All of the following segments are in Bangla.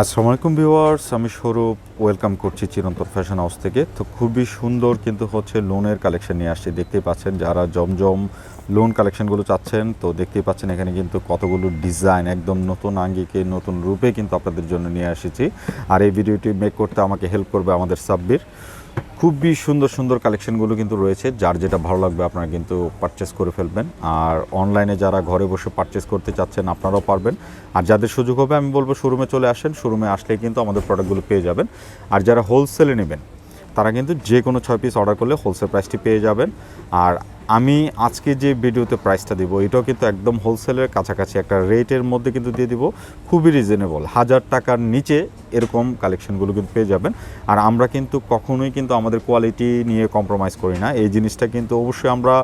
আসসালামু আলাইকুম ভিউয়ার্স, আমি স্বরূপ ওয়েলকাম করছি চিরন্তন ফ্যাশন হাউস থেকে। তো খুবই সুন্দর কিন্তু হচ্ছে লোনের কালেকশন নিয়ে আসছি। দেখতেই পাচ্ছেন যারা জমজম লোন কালেকশনগুলো চাচ্ছেন, তো দেখতেই পাচ্ছেন এখানে কিন্তু কতগুলো ডিজাইন একদম নতুন আঙ্গিকে, নতুন রূপে কিন্তু আপনাদের জন্য নিয়ে এসেছি। আর এই ভিডিওটি মেক করতে আমাকে হেল্প করবে আমাদের সাব্বির। খুবই সুন্দর সুন্দর কালেকশনগুলো কিন্তু রয়েছে, যার যেটা ভালো লাগবে আপনারা কিন্তু পারচেস করে ফেলবেন। আর অনলাইনে যারা ঘরে বসে পারচেস করতে চাচ্ছেন, আপনারাও পারবেন। আর যাদের সুযোগ হবে, আমি বলব শোরুমে চলে আসেন। শোরুমে আসলেই কিন্তু আমাদের প্রোডাক্টগুলো পেয়ে যাবেন। আর যারা হোলসেলে নেবেন তারা কিন্তু যে কোনো ছয় পিস অর্ডার করলে হোলসেল প্রাইসটি পেয়ে যাবেন। আর আমি আজকে যে ভিডিওতে প্রাইসটা দিব, এটাও কিন্তু একদম হোলসেলের কাছাকাছি একটা রেটের মধ্যে কিন্তু দিয়ে দিব। খুবই রিজনেবল হাজার টাকার নিচে এরকম কালেকশনগুলো কিন্তু পেয়ে যাবেন। আর আমরা কিন্তু কখনোই কিন্তু আমাদের কোয়ালিটি নিয়ে কম্প্রোমাইজ করি না। এই জিনিসটা কিন্তু অবশ্যই আমরা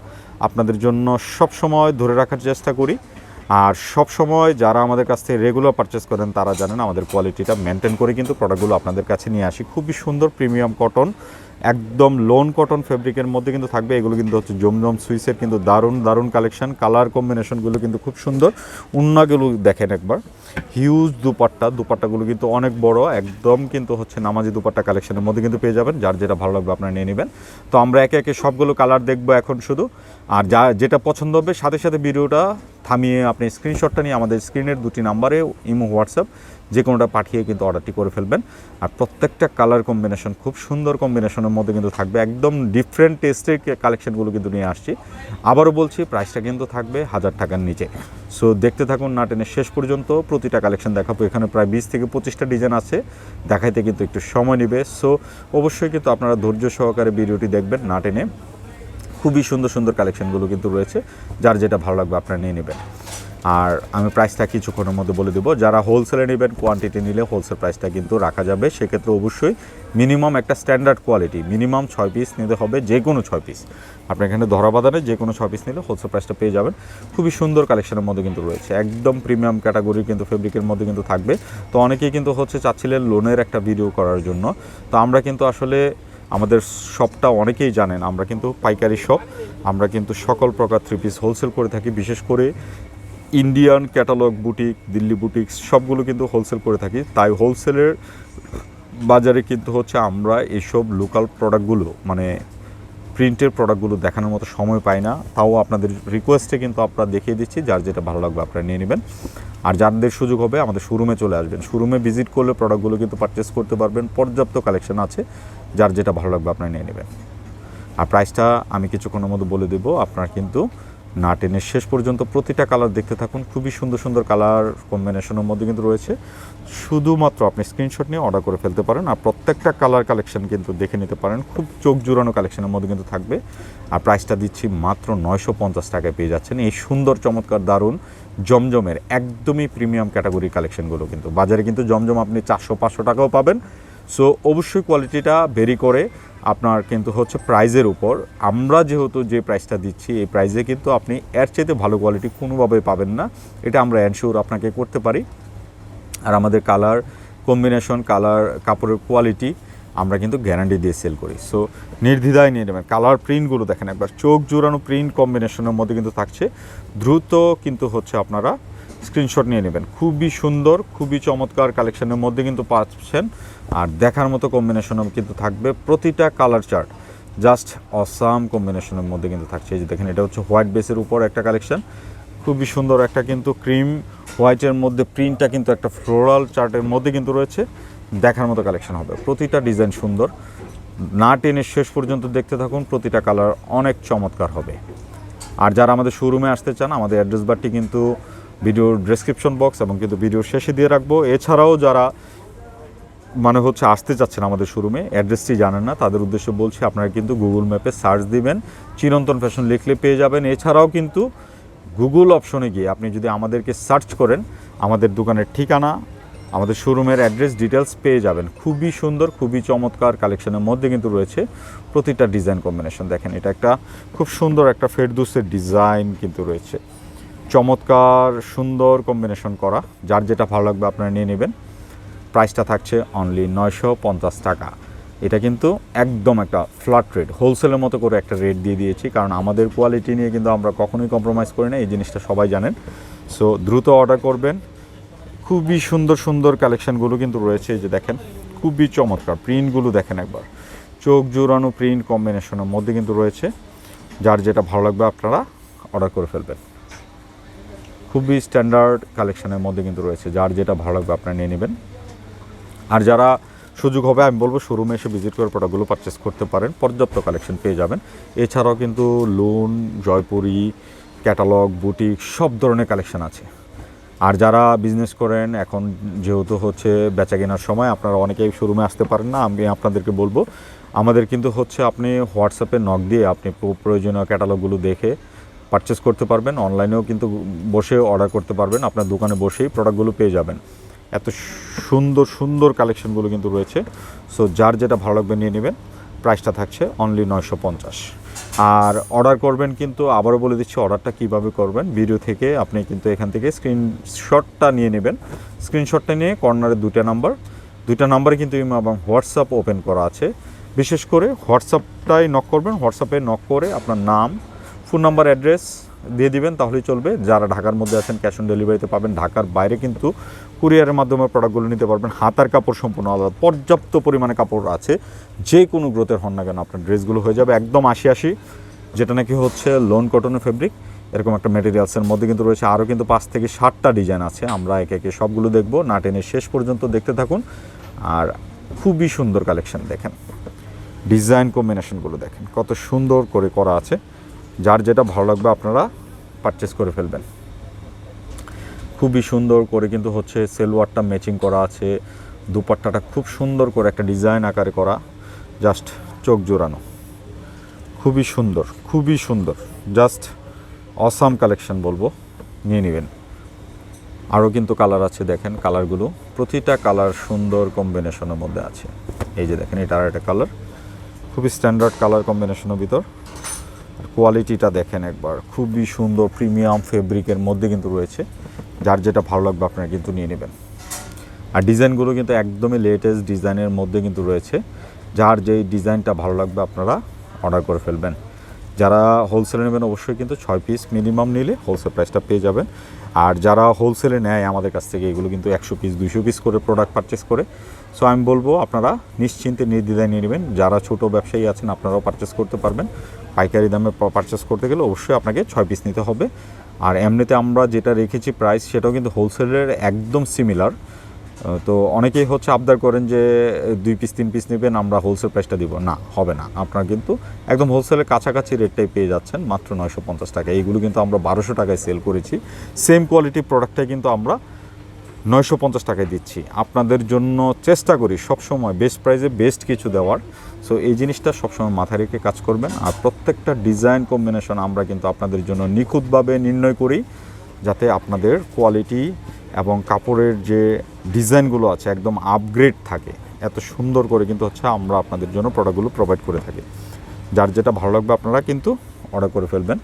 আপনাদের জন্য সব সময় ধরে রাখার চেষ্টা করি। আর সব সময় যারা আমাদের কাছ থেকে রেগুলার পারচেস করেন, তারা জানেন আমাদের কোয়ালিটিটা মেনটেন করে কিন্তু প্রোডাক্টগুলো আপনাদের কাছে নিয়ে আসি। খুবই সুন্দর প্রিমিয়াম কটন একদম লোন কটন ফেব্রিকের মধ্যে কিন্তু থাকবে। এগুলো কিন্তু হচ্ছে জমজম সুইসের কিন্তু দারুণ দারুণ কালেকশন কালার কম্বিনেশনগুলো কিন্তু খুব সুন্দর। উন্নাগুলো দেখেন একবার। হিউজ দুপাট্টা, দুপাট্টাগুলো কিন্তু অনেক বড়। একদম কিন্তু হচ্ছে নামাজি দুপাট্টা কালেকশনের মধ্যে কিন্তু পেয়ে যাবেন। যার যেটা ভালো লাগবে আপনারা নিয়ে নেবেন। তো আমরা একে একে সবগুলো কালার দেখব এখন শুধু। আর যা, যেটা পছন্দ হবে, সাথে সাথে ভিডিওটা থামিয়ে আপনি স্ক্রিনশটটা নিয়ে আমাদের স্ক্রিনের দুটি নাম্বারে ইমো, হোয়াটসঅ্যাপ যে কোনোটা পাঠিয়ে কিন্তু অর্ডারটি করে ফেলবেন। আর প্রত্যেকটা কালার কম্বিনেশন খুব সুন্দর কম্বিনেশনের মধ্যে কিন্তু থাকবে। একদম ডিফারেন্ট টেস্টের কালেকশনগুলো কিন্তু নিয়ে আসছি। আবারও বলছি প্রাইসটা কিন্তু থাকবে হাজার টাকার নিচে। সো দেখতে থাকুন না টেনে শেষ পর্যন্ত প্রতিটা কালেকশন দেখাবো। এখানে প্রায় বিশ থেকে পঁচিশটা ডিজাইন আছে। দেখাইতে কিন্তু একটু সময় নেবে। সো অবশ্যই কিন্তু আপনারা ধৈর্য সহকারে ভিডিওটি দেখবেন না টেনে। খুবই সুন্দর সুন্দর কালেকশনগুলো কিন্তু রয়েছে। যার যেটা ভালো লাগবে আপনারা নিয়ে নেবেন। আর আমি প্রাইসটা কিছুক্ষণের মধ্যে বলে দেবো। যারা হোলসেলে নেবেন কোয়ান্টিটি নিলে হোলসেল প্রাইসটা কিন্তু রাখা যাবে। সেক্ষেত্রে অবশ্যই মিনিমাম একটা স্ট্যান্ডার্ড কোয়ালিটি মিনিমাম ছয় পিস নিতে হবে যে কোনো ছয় পিস আপনি এখানে ধরা বাদানে যে কোনো ছয় পিস নিলে হোলসেল প্রাইসটা পেয়ে যাবেন। খুবই সুন্দর কালেকশনের মধ্যে কিন্তু রয়েছে। একদম প্রিমিয়াম ক্যাটাগরির কিন্তু ফেব্রিকের মধ্যে কিন্তু থাকবে। তো অনেকেই কিন্তু হচ্ছে চাচ্ছিলেন লোনের একটা ভিডিও করার জন্য। তো আমরা কিন্তু আসলে আমাদের শপটা অনেকেই জানেন, আমরা কিন্তু পাইকারি শপ আমরা কিন্তু সকল প্রকার থ্রি পিস হোলসেল করে থাকি। বিশেষ করে Indian catalogue boutique Delhi boutiques সবগুলো কিন্তু হোলসেল করে থাকি। তাই হোলসেলের বাজারে কিন্তু হচ্ছে আমরা এসব লোকাল প্রোডাক্টগুলো মানে প্রিন্টের প্রোডাক্টগুলো দেখানোর মতো সময় পাই না। তাও আপনাদের রিকোয়েস্টে কিন্তু আপনারা দেখিয়ে দিচ্ছি, যার যেটা ভালো লাগবে আপনারা নিয়ে নেবেন। আর যাদের সুযোগ হবে, আমাদের শোরুমে চলে আসবেন। শোরুমে ভিজিট করলে প্রোডাক্টগুলো কিন্তু পারচেস করতে পারবেন। পর্যাপ্ত কালেকশন আছে, যার যেটা ভালো লাগবে আপনারা নিয়ে নেবেন। আর প্রাইসটা আমি কিছুক্ষণের মতো বলে দেবো। আপনারা কিন্তু না টেনে শেষ পর্যন্ত প্রতিটা কালার দেখতে থাকুন। খুবই সুন্দর সুন্দর কালার কম্বিনেশনের মধ্যে কিন্তু রয়েছে। শুধুমাত্র আপনি স্ক্রিনশট নিয়ে অর্ডার করে ফেলতে পারেন আর প্রত্যেকটা কালার কালেকশন কিন্তু দেখে নিতে পারেন। খুব চোখ জুড়ানো কালেকশনের মধ্যে কিন্তু থাকবে। আর প্রাইসটা দিচ্ছি মাত্র নয়শো পঞ্চাশ টাকায় পেয়ে যাচ্ছেন। এই সুন্দর, চমৎকার, দারুণ, জমজমের একদমই প্রিমিয়াম ক্যাটাগরি কালেকশনগুলো কিন্তু। বাজারে কিন্তু জমজম আপনি চারশো, পাঁচশো টাকাও পাবেন। সো অবশ্যই কোয়ালিটিটা ভেরি করে আপনার কিন্তু হচ্ছে প্রাইজের উপর। আমরা যেহেতু যে প্রাইসটা দিচ্ছি, এই প্রাইজে কিন্তু আপনি এর চাইতে ভালো কোয়ালিটি কোনোভাবে পাবেন না। এটা আমরা অ্যানশিওর আপনাকে করতে পারি। আর আমাদের কালার কম্বিনেশন কালার কাপড়ের কোয়ালিটি আমরা কিন্তু গ্যারান্টি দিয়ে সেল করি। সো নির্দ্বিধায় নিয়ে নেবেন। কালার প্রিন্টগুলো দেখেন একবার। চোখ জোড়ানো প্রিন্ট কম্বিনেশনের মধ্যে কিন্তু থাকছে। দ্রুত কিন্তু হচ্ছে আপনারা স্ক্রিনশট নিয়ে নেবেন। খুবই সুন্দর, খুবই চমৎকার কালেকশনের মধ্যে কিন্তু পাচ্ছেন। আর দেখার মতো কম্বিনেশনও কিন্তু থাকবে প্রতিটা কালার চার্ট জাস্ট অসাম কম্বিনেশনের মধ্যে কিন্তু থাকছে। এই যে দেখেন, এটা হচ্ছে হোয়াইট বেসের উপর একটা কালেকশন খুবই সুন্দর একটা কিন্তু ক্রিম হোয়াইটের মধ্যে প্রিন্টটা কিন্তু একটা ফ্লোরাল চার্টের মধ্যে কিন্তু রয়েছে। দেখার মতো কালেকশন হবে। প্রতিটা ডিজাইন সুন্দর। না টেনে শেষ পর্যন্ত দেখতে থাকুন, প্রতিটা কালার অনেক চমৎকার হবে। আর যারা আমাদের শোরুমে আসতে চান, আমাদের অ্যাড্রেস বারটি কিন্তু ভিডিওর ডেসক্রিপশন বক্স এবং কিন্তু ভিডিওর শেষে দিয়ে রাখব। এছাড়াও যারা মানে হচ্ছে আসতে চাচ্ছেন আমাদের শোরুমে অ্যাড্রেসটি জানেন না, তাদের উদ্দেশ্যে বলছি আপনারা কিন্তু গুগল ম্যাপে সার্চ দিবেন, চিরন্তন ফ্যাশন লিখলে পেয়ে যাবেন। এছাড়াও কিন্তু গুগল অপশনে গিয়ে আপনি যদি আমাদেরকে সার্চ করেন, আমাদের দোকানের ঠিকানা, আমাদের শোরুমের অ্যাড্রেস ডিটেলস পেয়ে যাবেন। খুবই সুন্দর, খুবই চমৎকার কালেকশনের মধ্যে কিন্তু রয়েছে প্রতিটা ডিজাইন কম্বিনেশন দেখেন, এটা একটা খুব সুন্দর একটা ফেরদুসের ডিজাইন কিন্তু রয়েছে। চমৎকার, সুন্দর কম্বিনেশন করা। যার যেটা ভালো লাগবে আপনারা নিয়ে নেবেন। প্রাইসটা থাকছে অনলি নয়শো পঞ্চাশ টাকা। এটা কিন্তু একদম একটা ফ্ল্যাট রেট হোলসেলের মতো করে একটা রেট দিয়ে দিয়েছি। কারণ আমাদের কোয়ালিটি নিয়ে কিন্তু আমরা কখনোই কম্প্রোমাইজ করি না। এই জিনিসটা সবাই জানেন। সো দ্রুত অর্ডার করবেন। খুবই সুন্দর সুন্দর কালেকশানগুলো কিন্তু রয়েছে। যে দেখেন, খুবই চমৎকার। প্রিন্টগুলো দেখেন একবার। চোখ জোড়ানো প্রিন্ট কম্বিনেশনের মধ্যে কিন্তু রয়েছে। যার যেটা ভালো লাগবে আপনারা অর্ডার করে ফেলবেন। খুবই স্ট্যান্ডার্ড কালেকশনের মধ্যে কিন্তু রয়েছে। যার যেটা ভালো লাগবে আপনারা নিয়ে নেবেন। আর যারা সুযোগ হবে, আমি বলব শোরুমে এসে ভিজিট করে প্রোডাক্টগুলো পারচেস করতে পারেন, পর্যাপ্ত কালেকশন পেয়ে যাবেন। এছাড়াও কিন্তু লোন জয়পুরি ক্যাটালগ বুটিক সব ধরনের কালেকশন আছে। আর যারা বিজনেস করেন, এখন যেহেতু হচ্ছে বেচা কেনার সময়, আপনারা অনেকেই শোরুমে আসতে পারেন না। আমি আপনাদেরকে বলব, আমাদের কিন্তু হচ্ছে আপনি হোয়াটসঅ্যাপে নক দিয়ে আপনি প্রয়োজনীয় ক্যাটালগুলো দেখে পারচেস করতে পারবেন অনলাইনেও কিন্তু বসে অর্ডার করতে পারবেন। আপনার দোকানে বসেই প্রোডাক্টগুলো পেয়ে যাবেন। এত সুন্দর সুন্দর কালেকশনগুলো কিন্তু রয়েছে। সো যার যেটা ভালো লাগবে নিয়ে নেবেন। প্রাইসটা থাকছে অনলি নয়শো পঞ্চাশ। আর অর্ডার করবেন কিন্তু, আবারও বলে দিচ্ছি অর্ডারটা কীভাবে করবেন। ভিডিও থেকে আপনি কিন্তু এখান থেকে স্ক্রিনশটটা নিয়ে নেবেন। স্ক্রিনশটটা নিয়ে কর্নারে দুটা নাম্বার দুইটা নাম্বারে কিন্তু এবং হোয়াটসঅ্যাপ ওপেন করা আছে। বিশেষ করে হোয়াটসঅ্যাপটাই নক করবেন। হোয়াটসঅ্যাপে নক করে আপনার নাম ফোন নাম্বার, অ্যাড্রেস দিয়ে দিবেন, তাহলেই চলবে। যারা ঢাকার মধ্যে আছেন ক্যাশ অন ডেলিভারিতে পাবেন। ঢাকার বাইরে কিন্তু কুরিয়ারের মাধ্যমে প্রোডাক্টগুলো নিতে পারবেন। হাতার কাপড় সম্পূর্ণ আলাদা। পর্যাপ্ত পরিমাণে কাপড় আছে। যে কোনো গ্রোথের হন না কেন, আপনার ড্রেসগুলো হয়ে যাবে একদম আশি আশি। যেটা নাকি হচ্ছে লোন কটনের ফেব্রিক এরকম একটা মেটেরিয়ালসের মধ্যে কিন্তু রয়েছে। আরও কিন্তু পাঁচ থেকে ষাটটা ডিজাইন আছে। আমরা একে একে সবগুলো দেখব। না টেনে শেষ পর্যন্ত দেখতে থাকুন। আর খুবই সুন্দর কালেকশন দেখেন। ডিজাইন কম্বিনেশনগুলো দেখেন। কত সুন্দর করে করা আছে। যার যেটা ভালো লাগবে আপনারা পারচেস করে ফেলবেন। খুবই সুন্দর করে কিন্তু হচ্ছে সেলওয়ারটা ম্যাচিং করা আছে, দুপাট্টাটা খুব সুন্দর করে একটা ডিজাইন আকারে করা জাস্ট চোখ জোড়ানো। খুবই সুন্দর খুবই সুন্দর জাস্ট অসাম কালেকশন বলব, নিয়ে নেবেন। আরও কিন্তু কালার আছে দেখেন কালারগুলো প্রতিটা কালার সুন্দর কম্বিনেশনের মধ্যে আছে। এই যে দেখেন, এটা আর একটা কালার খুবই স্ট্যান্ডার্ড কালার কম্বিনেশনের ভিতর। কোয়ালিটিটা দেখেন একবার। খুবই সুন্দর প্রিমিয়াম ফেব্রিকের মধ্যে কিন্তু রয়েছে। যার যেটা ভালো লাগবে আপনারা কিন্তু নিয়ে নেবেন। আর ডিজাইনগুলো কিন্তু একদমই লেটেস্ট ডিজাইনের মধ্যে কিন্তু রয়েছে। যার যেই ডিজাইনটা ভালো লাগবে আপনারা অর্ডার করে ফেলবেন। যারা হোলসেলে নেবেন অবশ্যই কিন্তু ছয় পিস মিনিমাম নিলে হোলসেল প্রাইসটা পেয়ে যাবেন। আর যারা হোলসেলে নেয় আমাদের কাছ থেকে, এগুলো কিন্তু একশো পিস দুইশো পিস করে প্রোডাক্ট পারচেস করে। সো আমি বলব আপনারা নিশ্চিন্তে নির্দ্বিধায় নিয়ে নেবেন। যারা ছোট ব্যবসায়ী আছেন, আপনারাও পারচেস করতে পারবেন। পাইকারি দামে পারচেস করতে গেলে অবশ্যই আপনাকে ছয় পিস নিতে হবে। আর এমনিতে আমরা যেটা রেখেছি প্রাইস সেটাও কিন্তু হোলসেলের একদম সিমিলার তো অনেকেই হচ্ছে আবদার করেন যে দুই পিস তিন পিস নেবেন, আমরা হোলসেল প্রাইসটা দিব। না, হবে না। আপনারা কিন্তু একদম হোলসেলের কাছাকাছি রেটটাই পেয়ে যাচ্ছেন, মাত্র নয়শো পঞ্চাশ টাকা। এইগুলো কিন্তু আমরা বারোশো টাকায় সেল করেছি। সেম কোয়ালিটি প্রোডাক্টটাই কিন্তু আমরা নয়শো পঞ্চাশ টাকায় দিচ্ছি। আপনাদের জন্য চেষ্টা করি সবসময় বেস্ট প্রাইসে বেস্ট কিছু দেওয়ার। সো এই জিনিসটা সবসময় মাথায় রেখে কাজ করবেন। আর প্রত্যেকটা ডিজাইন কম্বিনেশন আমরা কিন্তু আপনাদের জন্য নিখুঁতভাবে নির্ণয় করি, যাতে আপনাদের কোয়ালিটি এবং কাপড়ের যে ডিজাইনগুলো আছে একদম আপগ্রেড থাকে। এত সুন্দর করে কিন্তু হচ্ছে আমরা আপনাদের জন্য প্রোডাক্টগুলো প্রোভাইড করে থাকি। যার যেটা ভালো লাগবে আপনারা কিন্তু অর্ডার করে ফেলবেন।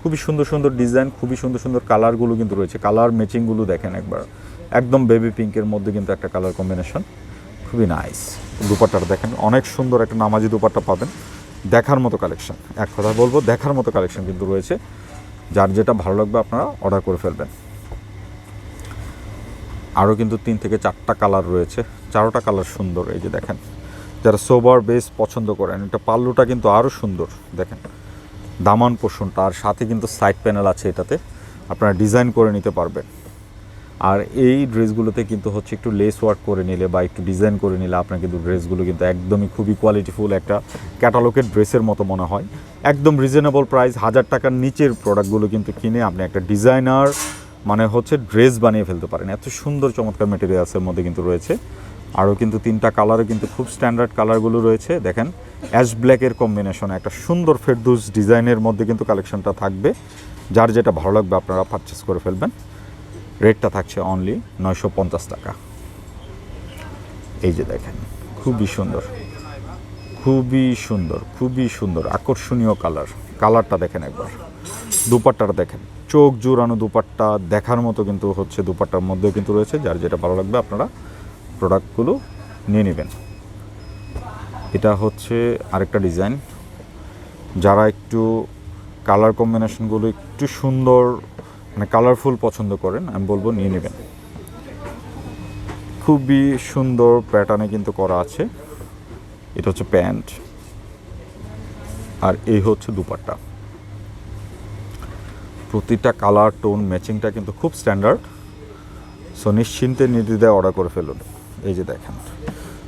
খুবই সুন্দর সুন্দর ডিজাইন খুবই সুন্দর সুন্দর কালারগুলো কিন্তু রয়েছে। কালার ম্যাচিংগুলো দেখেন একবার। একদম বেবি পিঙ্কের মধ্যে কিন্তু একটা কালার কম্বিনেশন খুবই নাইস দুপাট্টাটা দেখেন, অনেক সুন্দর একটা নামাজি দুপাট্টা পাবেন। দেখার মতো কালেকশন এক কথা বলব, দেখার মতো কালেকশন কিন্তু রয়েছে। যার যেটা ভালো লাগবে আপনারা অর্ডার করে ফেলবেন। আরও কিন্তু তিন থেকে চারটা কালার রয়েছে। চারোটা কালার সুন্দর, এই যে দেখেন। যারা সোবার বেস পছন্দ করেন এটা পাল্লুটা কিন্তু আরও সুন্দর, দেখেন। দামান পোষণটা, আর সাথে কিন্তু সাইড প্যানেল আছে এটাতে, আপনারা ডিজাইন করে নিতে পারবেন। আর এই ড্রেসগুলোতে কিন্তু হচ্ছে একটু লেস ওয়ার্ক করে নিলে বা একটু ডিজাইন করে নিলে আপনার কিন্তু ড্রেসগুলো কিন্তু একদমই খুবই কোয়ালিটিফুল একটা ক্যাটালগের ড্রেসের মতো মনে হয়। একদম রিজনেবল প্রাইস হাজার টাকার নিচের প্রোডাক্টগুলো কিন্তু কিনে আপনি একটা ডিজাইনার মানে হচ্ছে ড্রেস বানিয়ে ফেলতে পারেন। এত সুন্দর চমৎকার মেটেরিয়ালসের মধ্যে কিন্তু রয়েছে। আরও কিন্তু তিনটা কালারও কিন্তু খুব স্ট্যান্ডার্ড কালারগুলো রয়েছে। দেখেন অ্যাশ ব্ল্যাকের কম্বিনেশন একটা সুন্দর ফেরদুস ডিজাইনের মধ্যে কিন্তু কালেকশনটা থাকবে। যার যেটা ভালো লাগবে আপনারা পারচেস করে ফেলবেন। রেটটা থাকছে অনলি নয়শো পঞ্চাশ টাকা। এই যে দেখেন, খুবই সুন্দর। খুবই সুন্দর খুবই সুন্দর, আকর্ষণীয় কালার কালারটা দেখেন একবার। দুপাট্টাটা দেখেন। চোখ জোড়ানো দুপাট্টা দেখার মতো কিন্তু হচ্ছে দুপাট্টার মধ্যেও কিন্তু রয়েছে, যার যেটা ভালো লাগবে আপনারা প্রোডাক্টগুলো নিয়ে নেবেন। এটা হচ্ছে আরেকটা ডিজাইন। যারা একটু কালার কম্বিনেশনগুলো একটু সুন্দর মানে কালারফুল পছন্দ করেন, আমি বলব নিয়ে নেবেন। খুবই সুন্দর প্যাটার্নে কিন্তু করা আছে। এটা হচ্ছে প্যান্ট। আর এই হচ্ছে দুপাট্টা। প্রতিটা কালার টোন ম্যাচিংটা কিন্তু খুব স্ট্যান্ডার্ড সো নিশ্চিন্তে নির্দ্বিধায় অর্ডার করে ফেলুন। এই যে দেখেন,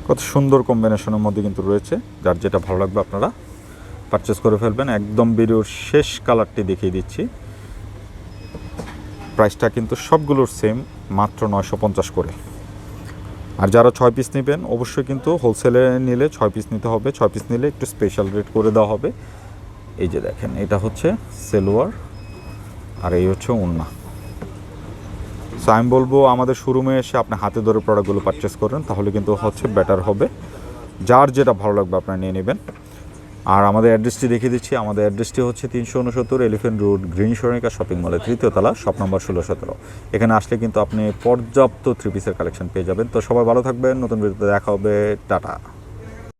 কত সুন্দর কম্বিনেশনের মধ্যে কিন্তু রয়েছে। যার যেটা ভালো লাগবে আপনারা পারচেস করে ফেলবেন। একদম ভিডিওর শেষ কালারটি দেখিয়ে দিচ্ছি। প্রাইসটা কিন্তু সবগুলোর সেম মাত্র নয়শো পঞ্চাশ করে। আর যারা ছয় পিস নেবেন, অবশ্যই কিন্তু হোলসেলে নিলে ছয় পিস নিতে হবে। ছয় পিস নিলে একটু স্পেশাল রেট করে দেওয়া হবে। এই যে দেখেন, এটা হচ্ছে সেলোয়ার আর এই হচ্ছে উন্না। সো আমি বলব আমাদের শোরুমে এসে আপনি হাতে ধরে প্রোডাক্টগুলো পারচেস করেন, তাহলে কিন্তু হচ্ছে বেটার হবে। যার যেটা ভালো লাগবে আপনারা নিয়ে নেবেন। আর আমাদের অ্যাড্রেসটি দেখিয়ে দিচ্ছি। আমাদের অ্যাড্রেসটি হচ্ছে তিনশো উনসত্তর এলিফেন্ট রোড গ্রিন সরণিকা শপিং মলের তৃতীয় তলা শপ নম্বর ষোলো সতেরো। এখানে আসলে কিন্তু আপনি পর্যাপ্ত থ্রি পিসের কালেকশন পেয়ে যাবেন। তো সবাই ভালো থাকবেন। নতুন ভিডিওতে দেখা হবে। টাটা।